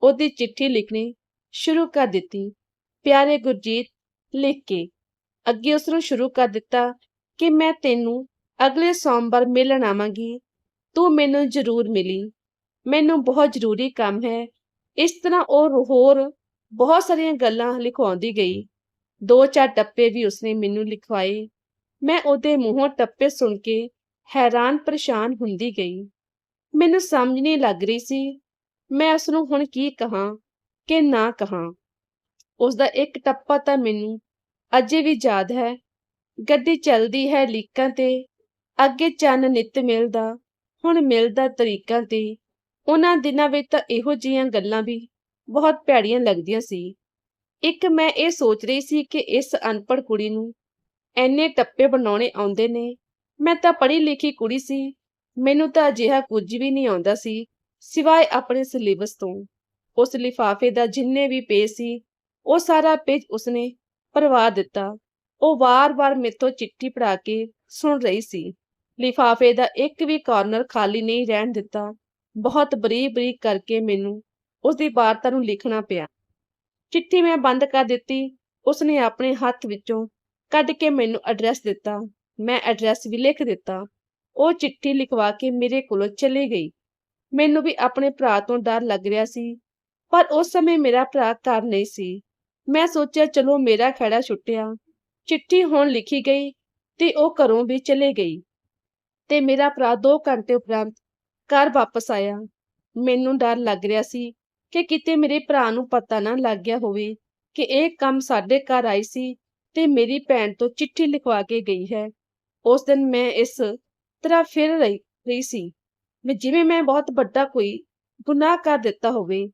ਉਹਦੀ ਚਿੱਠੀ ਲਿਖਣੀ ਸ਼ੁਰੂ ਕਰ ਦਿੱਤੀ। ਪਿਆਰੇ ਗੁਰਜੀਤ, ਲਿਖ ਕੇ। ਅੱਗੇ ਉਸ ਨੂੰ ਸ਼ੁਰੂ ਕਰ ਦਿੱਤਾ ਕਿ ਮੈਂ ਤੈਨੂੰ ਅਗਲੇ ਸੋਮਵਾਰ ਮਿਲਣ ਆਵਾਂਗੀ। ਤੂੰ ਮੈਨੂੰ ਜ਼ਰੂਰ ਮਿਲੀ। ਮੈਨੂੰ ਬਹੁਤ ਜ਼ਰੂਰੀ ਕੰਮ ਹੈ ਇਸ ਤਰ੍ਹਾਂ ਉਹ ਹੋਰ ਬਹੁਤ ਸਾਰੀਆਂ ਗੱਲਾਂ ਲਿਖਵਾਉਂਦੀ ਗਈ। ਦੋ ਚਾਰ ਟੱਪੇ ਵੀ ਉਸਨੇ ਮੈਨੂੰ ਲਿਖਵਾਏ। ਮੈਂ ਉਹਦੇ ਮੂੰਹੋਂ ਟੱਪੇ ਸੁਣ ਕੇ ਹੈਰਾਨ ਪਰੇਸ਼ਾਨ ਹੁੰਦੀ ਗਈ। ਮੈਨੂੰ ਸਮਝ ਨਹੀਂ ਲੱਗ ਰਹੀ ਸੀ, ਮੈਂ ਉਸ ਨੂੰ ਹੁਣ ਕੀ ਕਹਾਂ ਕਿ ਨਾ ਕਹਾਂ। ਉਸ ਦਾ ਇੱਕ ਟੱਪਾ ਤਾਂ ਮੈਨੂੰ ਅਜੇ ਵੀ ਯਾਦ ਹੈ। ਗੱਡੀ ਚੱਲਦੀ ਹੈ ਲੀਕਾਂ ਤੇ, ਅੱਗੇ ਚੰਨ ਨਿੱਤ ਮਿਲਦਾ, ਹੁਣ ਮਿਲਦਾ ਤਰੀਕਾਂ ਤੇ। ਉਹਨਾਂ ਦਿਨਾਂ ਵਿੱਚ ਤਾਂ ਇਹੋ ਜਿਹੀਆਂ ਗੱਲਾਂ ਵੀ ਬਹੁਤ ਭੈੜੀਆਂ ਲੱਗਦੀਆਂ ਸੀ। ਇੱਕ ਮੈਂ ਇਹ ਸੋਚ ਰਹੀ ਸੀ ਕਿ ਇਸ ਅਨਪੜ੍ਹ ਕੁੜੀ ਨੂੰ ਐਨੇ ਟੱਪੇ ਬਣਾਉਣੇ ਆਉਂਦੇ ਨੇ। ਮੈਂ ਤਾਂ ਪੜ੍ਹੀ ਲਿਖੀ ਕੁੜੀ ਸੀ। ਮੈਨੂੰ ਤਾਂ ਅਜਿਹਾ ਕੁਝ ਵੀ ਨਹੀਂ ਆਉਂਦਾ ਸੀ, ਸਿਵਾਏ ਆਪਣੇ ਸਿਲੇਬਸ ਤੋਂ। ਉਸ ਲਿਫਾਫੇ ਦਾ ਜਿੰਨੇ ਵੀ ਪੇਜ ਸੀ, ਉਹ ਸਾਰਾ ਪੇਜ ਉਸਨੇ ਭਰਵਾ ਦਿੱਤਾ। ਉਹ ਵਾਰ-ਵਾਰ ਮੇਥੋਂ ਚਿੱਠੀ ਪੜਾ ਕੇ ਸੁਣ ਰਹੀ ਸੀ। ਲਿਫਾਫੇ ਦਾ ਇੱਕ ਵੀ ਕਾਰਨਰ ਖਾਲੀ ਨਹੀਂ ਰਹਿਣ ਦਿੱਤਾ। ਬਹੁਤ ਬਰੀਕ-ਬਰੀਕ ਕਰਕੇ ਮੈਨੂੰ ਉਸ ਦੀ ਵਾਰਤਾ ਨੂੰ ਲਿਖਣਾ ਪਿਆ। ਚਿੱਠੀ ਮੈਂ ਬੰਦ ਕਰ ਦਿੱਤੀ। ਉਸਨੇ ਆਪਣੇ ਹੱਥ ਵਿੱਚੋਂ ਕੱਢ ਕੇ ਮੈਨੂੰ ਐਡਰੈਸ ਦਿੱਤਾ। ਮੈਂ ਐਡਰੈਸ ਵੀ ਲਿਖ ਦਿੱਤਾ। ਉਹ ਚਿੱਠੀ ਲਿਖਵਾ ਕੇ ਮੇਰੇ ਕੋਲੋਂ ਚਲੀ ਗਈ। ਮੈਨੂੰ ਵੀ ਆਪਣੇ ਭਰਾ ਤੋਂ ਡਰ ਲੱਗ ਰਿਹਾ ਸੀ, ਪਰ ਉਸ ਸਮੇਂ ਮੇਰਾ ਭਰਾ ਘਰ ਨਹੀਂ ਸੀ। ਮੈਂ ਸੋਚਿਆ, ਚਲੋ, ਮੇਰਾ ਖੜਾ ਛੁੱਟਿਆ। ਚਿੱਠੀ ਹੁਣ ਲਿਖੀ ਗਈ ਤੇ ਉਹ ਘਰੋਂ ਵੀ ਚਲੇ ਗਈ ਤੇ ਮੇਰਾ ਭਰਾ 2 ਘੰਟੇ ਉਪਰੰਤ ਘਰ ਵਾਪਸ ਆਇਆ। ਮੈਨੂੰ ਡਰ ਲੱਗ ਰਿਹਾ ਸੀ ਕਿ ਕਿਤੇ ਮੇਰੇ ਭਰਾ ਨੂੰ ਪਤਾ ਨਾ ਲੱਗ ਗਿਆ ਹੋਵੇ ਕਿ ਇਹ ਕੰਮ ਸਾਡੇ ਘਰ ਆਈ ਸੀ ਤੇ ਮੇਰੀ ਭੈਣ ਤੋਂ ਚਿੱਠੀ ਲਿਖਵਾ ਕੇ ਗਈ ਹੈ। ਉਸ ਦਿਨ ਮੈਂ ਇਸ ਤਰ੍ਹਾਂ ਫਿਰ ਰਹੀ ਸੀ ਮੈਂ ਜਿਵੇਂ ਮੈਂ ਬਹੁਤ ਵੱਡਾ ਕੋਈ ਗੁਨਾਹ ਕਰ ਦਿੱਤਾ ਹੋਵੇ,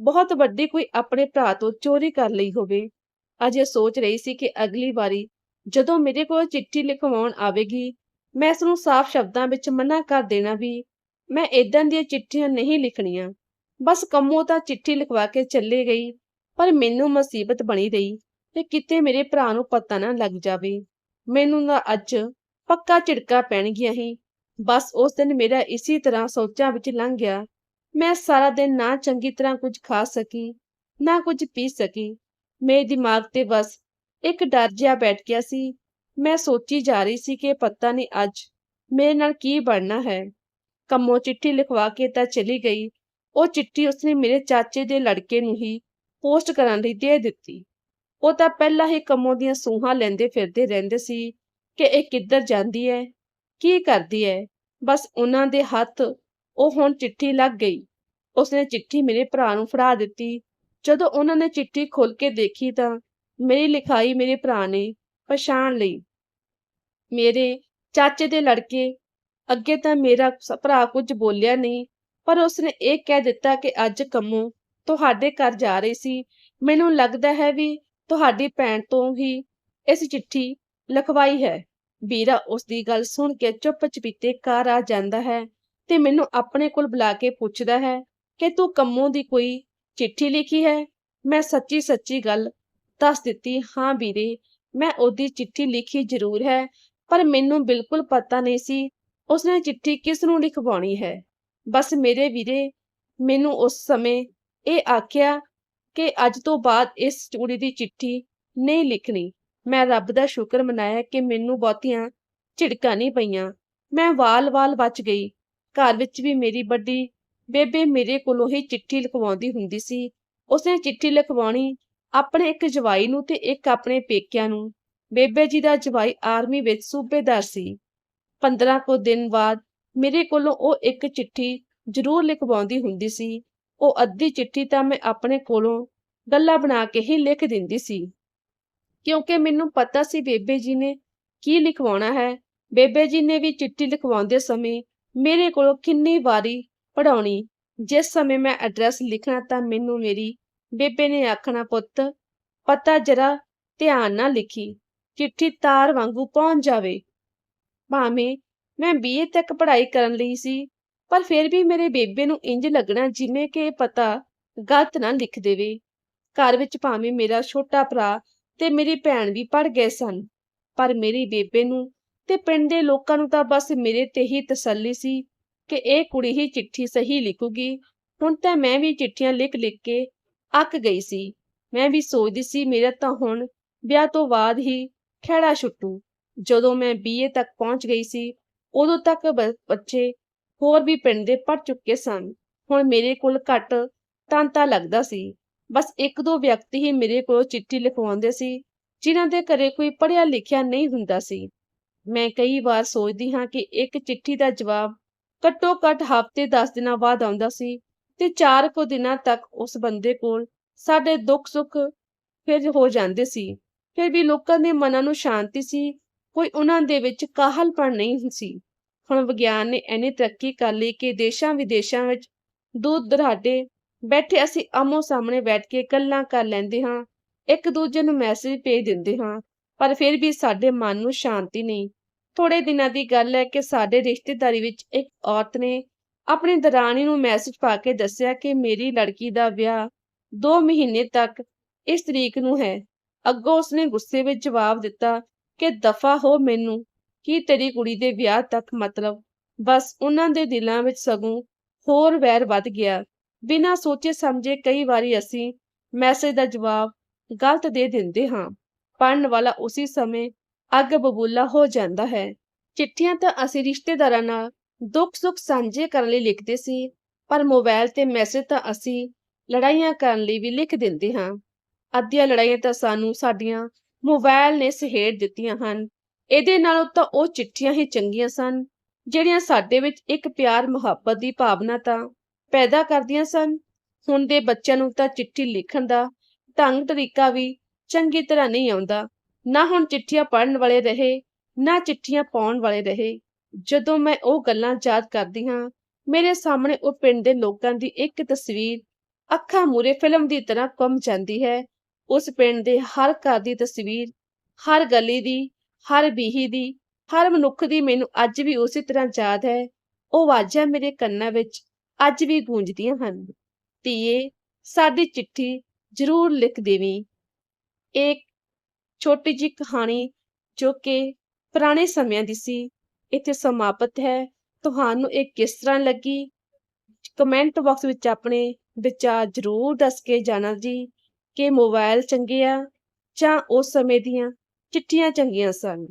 ਬਹੁਤ ਵੱਡੀ ਕੋਈ ਆਪਣੇ ਭਰਾ ਤੋਂ ਚੋਰੀ ਕਰ ਲਈ ਹੋਵੇ। ਅਜੇ ਸੋਚ ਰਹੀ ਸੀ ਕਿ ਅਗਲੀ ਵਾਰੀ ਜਦੋਂ ਮੇਰੇ ਕੋਲ ਚਿੱਠੀ ਲਿਖਵਾਉਣ ਆਵੇਗੀ, ਮੈਂ ਇਸ ਨੂੰ ਸਾਫ਼ ਸ਼ਬਦਾਂ ਵਿੱਚ ਮਨਾ ਕਰ ਦੇਣਾ ਵੀ ਮੈਂ ਇਦਾਂ ਦੀਆਂ ਚਿੱਠੀਆਂ ਨਹੀਂ ਲਿਖਣੀਆਂ। ਬਸ ਕੰਮੋਂ ਤਾਂ ਚਿੱਠੀ ਲਿਖਵਾ ਕੇ ਚੱਲੇ ਗਈ, ਪਰ ਮੈਨੂੰ ਮੁਸੀਬਤ ਬਣੀ ਰਹੀ ਤੇ ਕਿਤੇ ਮੇਰੇ ਭਰਾ ਨੂੰ ਪਤਾ ਨਾ ਲੱਗ ਜਾਵੇ। ਮੈਨੂੰ ਨਾ ਅੱਜ ਪੱਕਾ ਝਿੜਕਾ ਪੈਣਗੀਆਂ ਹੀ ਬਸ ਉਸ ਦਿਨ ਮੇਰਾ ਇਸੇ ਤਰ੍ਹਾਂ ਸੋਚਾਂ ਵਿੱਚ ਲੰਘ ਗਿਆ। ਮੈਂ ਸਾਰਾ ਦਿਨ ਨਾ ਚੰਗੀ ਤਰ੍ਹਾਂ ਕੁਝ ਖਾ ਸਕੀ, ਨਾ ਕੁਝ ਪੀ ਸਕੀ। ਮੇਰੇ ਦਿਮਾਗ ਤੇ ਬਸ ਇੱਕ ਡਰ ਜਿਹਾ ਬੈਠ ਗਿਆ ਸੀ। ਮੈਂ ਸੋਚੀ ਜਾ ਰਹੀ ਸੀ ਕਿ ਪਤਾ ਨਹੀਂ ਅੱਜ ਮੇਰੇ ਨਾਲ ਕੀ ਬਣਨਾ ਹੈ। ਕੰਮੋਂ ਚਿੱਠੀ ਲਿਖਵਾ ਕੇ ਤਾਂ ਚਲੀ ਗਈ। ਉਹ ਚਿੱਠੀ ਉਸਨੇ ਮੇਰੇ ਚਾਚੇ ਦੇ ਲੜਕੇ ਨੂੰ ਹੀ ਪੋਸਟ ਕਰਨ ਲਈ ਦੇ ਦਿੱਤੀ। ਉਹ ਤਾਂ ਪਹਿਲਾਂ ਹੀ ਕੰਮੋਂ ਦੀਆਂ ਸੂਹਾਂ ਲੈਂਦੇ ਫਿਰਦੇ ਰਹਿੰਦੇ ਸੀ ਕਿ ਇਹ ਕਿੱਧਰ ਜਾਂਦੀ ਹੈ ਕੀ ਕਰਦੀ ਹੈ ਬਸ ਉਹਨਾਂ ਦੇ ਹੱਥ ਉਹ ਹੁਣ ਚਿੱਠੀ ਲੱਗ ਗਈ। ਉਸਨੇ ਚਿੱਠੀ ਮੇਰੇ ਭਰਾ ਨੂੰ ਫੜਾ ਦਿੱਤੀ। ਜਦੋਂ ਉਹਨਾਂ ਨੇ ਚਿੱਠੀ ਖੋਲ ਕੇ ਦੇਖੀ ਤਾਂ ਮੇਰੀ ਲਿਖਾਈ ਮੇਰੇ ਭਰਾ ਨੇ ਪਛਾਣ ਲਈ। ਮੇਰੇ ਚਾਚੇ ਦੇ ਲੜਕੇ ਅੱਗੇ ਤਾਂ ਮੇਰਾ ਭਰਾ ਕੁਝ ਬੋਲਿਆ ਨਹੀਂ, ਪਰ ਉਸਨੇ ਇਹ ਕਹਿ ਦਿੱਤਾ ਕਿ ਅੱਜ ਕੰਮੂ ਤੁਹਾਡੇ ਘਰ ਜਾ ਰਹੀ ਸੀ। ਮੈਨੂੰ ਲੱਗਦਾ ਹੈ ਵੀ ਤੁਹਾਡੀ ਭੈਣ ਤੋਂ ਹੀ ਇਸ ਚਿੱਠੀ ਲਿਖਵਾਈ ਹੈ। ਵੀਰਾ ਉਸ ਦੀ ਗੱਲ ਸੁਣ ਕੇ ਚੁੱਪ ਚਪੀਤੇ ਘਰ ਆ ਜਾਂਦਾ ਹੈ ਤੇ ਮੈਨੂੰ ਆਪਣੇ ਕੋਲ ਬੁਲਾ ਕੇ ਪੁੱਛਦਾ ਹੈ ਕਿ ਤੂੰ ਕੰਮੂ ਦੀ ਕੋਈ ਚਿੱਠੀ ਲਿਖੀ ਹੈ? ਮੈਂ ਸੱਚੀ ਸੱਚੀ ਗੱਲ ਦੱਸ ਦਿੱਤੀ, ਹਾਂ ਵੀਰੇ, ਮੈਂ ਉਹਦੀ ਚਿੱਠੀ ਲਿਖੀ ਜ਼ਰੂਰ ਹੈ, ਪਰ ਮੈਨੂੰ ਬਿਲਕੁਲ ਪਤਾ ਨਹੀਂ ਸੀ ਉਸਨੇ ਚਿੱਠੀ ਕਿਸ ਨੂੰ ਲਿਖਵਾਉਣੀ ਹੈ? ਬਸ ਮੇਰੇ ਵੀਰੇ, ਮੈਨੂੰ ਉਸ ਸਮੇਂ ਇਹ ਆਖਿਆ ਕਿ ਅੱਜ ਤੋਂ ਬਾਅਦ ਇਸ ਕੁੜੀ ਦੀ ਚਿੱਠੀ ਨਹੀਂ ਲਿਖਣੀ। ਮੈਂ ਰੱਬ ਦਾ ਸ਼ੁਕਰ ਮਨਾਇਆ ਕਿ ਮੈਨੂੰ ਬਹੁਤੀਆਂ ਝਿੜਕਾਂ ਨਹੀਂ ਪਈਆਂ। ਮੈਂ ਵਾਲ-ਵਾਲ ਬਚ ਗਈ। ਘਰ ਵਿੱਚ ਵੀ ਮੇਰੀ ਵੱਡੀ ਬੇਬੇ ਮੇਰੇ ਕੋਲੋਂ ਹੀ ਚਿੱਠੀ ਲਿਖਵਾਉਂਦੀ ਹੁੰਦੀ ਸੀ। ਉਸਨੇ ਚਿੱਠੀ ਲਿਖਵਾਉਣੀ ਆਪਣੇ ਇੱਕ ਜਵਾਈ ਨੂੰ ਤੇ ਇੱਕ ਆਪਣੇ ਪੇਕਿਆਂ ਨੂੰ। ਬੇਬੇ ਜੀ ਦਾ ਜਵਾਈ ਆਰਮੀ ਵਿੱਚ ਸੂਬੇਦਾਰ ਸੀ। 15 ਕੁ ਦਿਨ ਬਾਅਦ ਮੇਰੇ ਕੋਲੋਂ ਉਹ ਇੱਕ ਚਿੱਠੀ ਜ਼ਰੂਰ ਲਿਖਵਾਉਂਦੀ ਹੁੰਦੀ ਸੀ। ਉਹ ਅੱਧੀ ਚਿੱਠੀ ਤਾਂ ਮੈਂ ਆਪਣੇ ਕੋਲੋਂ ਗੱਲਾਂ ਬਣਾ ਕੇ ਹੀ ਲਿਖ ਦਿੰਦੀ ਸੀ। ਕਿਉਂਕਿ ਮੈਨੂੰ ਪਤਾ ਸੀ ਬੇਬੇ ਜੀ ਨੇ ਕੀ ਲਿਖਵਾਉਣਾ ਹੈ। ਬੇਬੇ ਜੀ ਨੇ ਵੀ ਚਿੱਠੀ ਲਿਖਵਾਉਂਦੇ ਸਮੇਂ ਮੇਰੇ ਕੋਲੋਂ ਕਿੰਨੀ ਵਾਰੀ ਪੜਾਉਣੀ ਜਿਸ ਸਮੇਂ ਮੈਂ ਐਡਰੈਸ ਲਿਖਣਾ ਤਾਂ ਮੈਨੂੰ ਮੇਰੀ ਬੇਬੇ ਨੇ ਆਖਣਾ, ਪੁੱਤ, ਪਤਾ ਜਰਾ ਧਿਆਨ ਨਾਲ ਲਿਖੀ। ਚਿੱਠੀ ਤਾਰ ਵਾਂਗੂ ਪਹੁੰਚ ਜਾਵੇ। ਭਾਵੇਂ ਮੈਂ ਬੀਏ ਤੱਕ ਪੜ੍ਹਾਈ ਕਰਨ ਲਈ ਸੀ, ਪਰ ਫਿਰ ਵੀ ਮੇਰੇ ਬੇਬੇ ਨੂੰ ਇੰਜ ਲੱਗਣਾ ਜਿਵੇਂ ਕਿ ਪਤਾ ਗਲਤ ਨਾ ਲਿਖ ਦੇਵੇ। ਘਰ ਵਿੱਚ ਭਾਵੇਂ ਮੇਰਾ ਛੋਟਾ ਭਰਾ ਤੇ ਮੇਰੀ ਭੈਣ ਵੀ ਪੜ ਗਏ ਸਨ, ਪਰ ਮੇਰੀ ਬੇਬੇ ਨੂੰ ਤੇ ਪਿੰਡ ਦੇ ਲੋਕਾਂ ਨੂੰ ਤਾਂ ਬਸ ਮੇਰੇ ਤੇ ਹੀ ਤਸੱਲੀ ਸੀ ਕਿ ਇਹ ਕੁੜੀ ਹੀ ਚਿੱਠੀ ਸਹੀ ਲਿਖੂਗੀ। ਹੁਣ ਤਾਂ ਮੈਂ ਵੀ ਚਿੱਠੀਆਂ ਲਿਖ ਲਿਖ ਕੇ ਅੱਕ ਗਈ ਸੀ। ਮੈਂ ਵੀ ਸੋਚਦੀ ਸੀ ਮੇਰਾ ਤਾਂ ਹੁਣ ਵਿਆਹ ਤੋਂ ਬਾਅਦ ਹੀ ਖਹਿੜਾ ਛੁੱਟੂ। ਜਦੋਂ ਮੈਂ ਬੀਏ ਤੱਕ ਪਹੁੰਚ ਗਈ ਸੀ, ਉਦੋਂ ਤੱਕ ਬ- ਬੱਚੇ ਹੋਰ ਵੀ ਪਿੰਡ ਦੇ ਪੜ ਚੁੱਕੇ ਸਨ। ਹੁਣ ਮੇਰੇ ਕੋਲ ਘੱਟ ਤਾਂਤਾ ਲੱਗਦਾ ਸੀ। ਬਸ ਇੱਕ ਦੋ ਵਿਅਕਤੀ ਹੀ ਮੇਰੇ ਕੋਲ ਚਿੱਠੀ ਲਿਖਵਾਉਂਦੇ ਸੀ, ਜਿਨ੍ਹਾਂ ਦੇ ਘਰੇ ਕੋਈ ਪੜ੍ਹਿਆ ਲਿਖਿਆ ਨਹੀਂ ਹੁੰਦਾ ਸੀ। ਮੈਂ ਕਈ ਵਾਰ ਸੋਚਦੀ ਹਾਂ ਕਿ ਇੱਕ ਚਿੱਠੀ ਦਾ ਜਵਾਬ ਘੱਟੋ ਘੱਟ ਹਫ਼ਤੇ 10 ਦਿਨਾਂ ਬਾਅਦ ਆਉਂਦਾ ਸੀ ਤੇ ਚਾਰ ਕੁ ਦਿਨਾਂ ਤੱਕ ਉਸ ਬੰਦੇ ਕੋਲ ਸਾਡੇ ਦੁੱਖ ਸੁੱਖ ਫਿਰ ਹੋ ਜਾਂਦੇ ਸੀ। ਫਿਰ ਵੀ ਲੋਕਾਂ ਦੇ ਮਨਾਂ ਨੂੰ ਸ਼ਾਂਤੀ ਸੀ ਕੋਈ ਉਹਨਾਂ ਦੇ ਵਿੱਚ ਕਾਹਲਪਣ ਨਹੀਂ ਸੀ। ਹੁਣ ਵਿਗਿਆਨ ਨੇ ਇੰਨੀ ਤਰੱਕੀ ਕਰ ਲਈ ਕਿ ਦੇਸ਼ਾਂ ਵਿਦੇਸ਼ਾਂ ਵਿੱਚ ਦੂਰ ਦਰਾਡੇ ਬੈਠੇ ਅਸੀਂ ਆਮੋ ਸਾਹਮਣੇ ਬੈਠ ਕੇ ਗੱਲਾਂ ਕਰ ਲੈਂਦੇ ਹਾਂ, ਇੱਕ ਦੂਜੇ ਨੂੰ ਮੈਸੇਜ ਭੇਜ ਦਿੰਦੇ ਹਾਂ, ਪਰ ਫਿਰ ਵੀ ਸਾਡੇ ਮਨ ਨੂੰ ਸ਼ਾਂਤੀ ਨਹੀਂ। ਥੋੜੇ ਦਿਨਾਂ ਦੀ ਗੱਲ ਹੈ ਕਿ ਸਾਡੇ ਰਿਸ਼ਤੇਦਾਰੀ ਵਿੱਚ ਇੱਕ ਔਰਤ ਨੇ ਆਪਣੀ ਦਰਾਣੀ ਨੂੰ ਮੈਸੇਜ ਪਾ ਕੇ ਦੱਸਿਆ ਕਿ ਮੇਰੀ ਲੜਕੀ ਦਾ ਵਿਆਹ 2 ਮਹੀਨੇ ਤੱਕ ਇਸ ਤਰੀਕ ਨੂੰ ਹੈ। ਅੱਗੋਂ ਉਸਨੇ ਗੁੱਸੇ ਵਿੱਚ ਜਵਾਬ ਦਿੱਤਾ ਕਿ ਦਫਾ ਹੋ ਮੈਨੂੰ, ਕੀ ਤੇਰੀ ਕੁੜੀ ਦੇ ਵਿਆਹ ਤੱਕ ਮਤਲਬ? ਬਸ ਉਹਨਾਂ ਦੇ ਦਿਲਾਂ ਵਿੱਚ ਸਗੋਂ ਹੋਰ ਵੈਰ ਵੱਧ ਗਿਆ। ਬਿਨਾਂ ਸੋਚੇ ਸਮਝੇ ਕਈ ਵਾਰੀ ਅਸੀਂ ਮੈਸੇਜ ਦਾ ਜਵਾਬ ਗਲਤ ਦੇ ਦਿੰਦੇ ਹਾਂ। ਪੜਨ ਵਾਲਾ ਉਸੇ ਸਮੇਂ ਅੱਗ ਬਬੂਲਾ ਹੋ ਜਾਂਦਾ ਹੈ। ਚਿੱਠੀਆਂ ਤਾਂ ਅਸੀਂ ਰਿਸ਼ਤੇਦਾਰਾਂ ਨਾਲ ਦੁੱਖ ਸੁੱਖ ਸਾਂਝੇ ਕਰਨ ਲਈ ਲਿਖਦੇ ਸੀ, ਪਰ ਮੋਬਾਈਲ ਤੇ ਮੈਸੇਜ ਤਾਂ ਅਸੀਂ ਲੜਾਈਆਂ ਕਰਨ ਲਈ ਵੀ ਲਿਖ ਦਿੰਦੇ ਹਾਂ। ਅੱਧੀਆਂ ਲੜਾਈਆਂ ਤਾਂ ਸਾਨੂੰ ਸਾਡੀਆਂ ਮੋਬਾਈਲ ਨੇ ਸਹੇੜ ਦਿੱਤੀਆਂ ਹਨ। ਇਹਦੇ ਨਾਲੋਂ ਤਾਂ ਉਹ ਚਿੱਠੀਆਂ ਹੀ ਚੰਗੀਆਂ ਸਨ, ਜਿਹੜੀਆਂ ਸਾਡੇ ਵਿੱਚ ਇੱਕ ਪਿਆਰ ਮੁਹੱਬਤ ਦੀ ਭਾਵਨਾ ਤਾਂ ਪੈਦਾ ਕਰਦੀਆਂ ਸਨ। ਹੁਣ ਦੇ ਬੱਚਿਆਂ ਨੂੰ ਤਾਂ ਚਿੱਠੀ ਲਿਖਣ ਦਾ ਢੰਗ ਤਰੀਕਾ ਵੀ ਚੰਗੀ ਤਰ੍ਹਾਂ ਨਹੀਂ ਆਉਂਦਾ। ਨਾ ਹੁਣ ਚਿੱਠੀਆਂ ਪੜ੍ਹਨ ਵਾਲੇ ਰਹੇ, ਨਾ ਚਿੱਠੀਆਂ ਪਾਉਣ ਵਾਲੇ ਰਹੇ। ਜਦੋਂ ਮੈਂ ਉਹ ਗੱਲਾਂ ਯਾਦ ਕਰਦੀ ਹਾਂ, ਮੇਰੇ ਸਾਹਮਣੇ ਉਹ ਪਿੰਡ ਦੇ ਲੋਕਾਂ ਦੀ ਇੱਕ ਤਸਵੀਰ ਅੱਖਾਂ ਮੂਰੇ ਫਿਲਮ ਦੀ ਤਰ੍ਹਾਂ ਘੁੰਮ ਜਾਂਦੀ ਹੈ। ਉਸ ਪਿੰਡ ਦੇ ਹਰ ਘਰ ਦੀ ਤਸਵੀਰ, ਹਰ ਗਲੀ ਦੀ, ਹਰ ਬੀਹੀ ਦੀ, ਹਰ ਮਨੁੱਖ ਦੀ ਮੈਨੂੰ ਅੱਜ ਵੀ ਉਸੇ ਤਰ੍ਹਾਂ ਯਾਦ ਹੈ। ਉਹ ਆਵਾਜ਼ਾਂ ਮੇਰੇ ਕੰਨਾਂ ਵਿੱਚ ਅੱਜ ਵੀ ਗੂੰਜਦੀਆਂ ਹਨ। ਧੀਏ, ਸਾਡੀ ਚਿੱਠੀ ਜ਼ਰੂਰ ਲਿਖ ਦੇਵੀਂ। ਇੱਕ ਛੋਟੀ ਜਿਹੀ ਕਹਾਣੀ ਜੋ ਕਿ ਪੁਰਾਣੇ ਸਮਿਆਂ ਦੀ ਸੀ, ਇੱਥੇ ਸਮਾਪਤ ਹੈ। ਤੁਹਾਨੂੰ ਇਹ ਕਿਸ ਤਰ੍ਹਾਂ ਲੱਗੀ? ਕਮੈਂਟ ਬਾਕਸ ਵਿੱਚ ਆਪਣੇ ਵਿਚਾਰ ਜ਼ਰੂਰ ਦੱਸ ਕੇ ਜਾਣਾ ਜੀ। ਕਿ ਮੋਬਾਈਲ ਚੰਗੇ ਆ ਜਾਂ ਉਸ ਸਮੇਂ ਦੀਆਂ ਚਿੱਠੀਆਂ ਚੰਗੀਆਂ ਸਨ?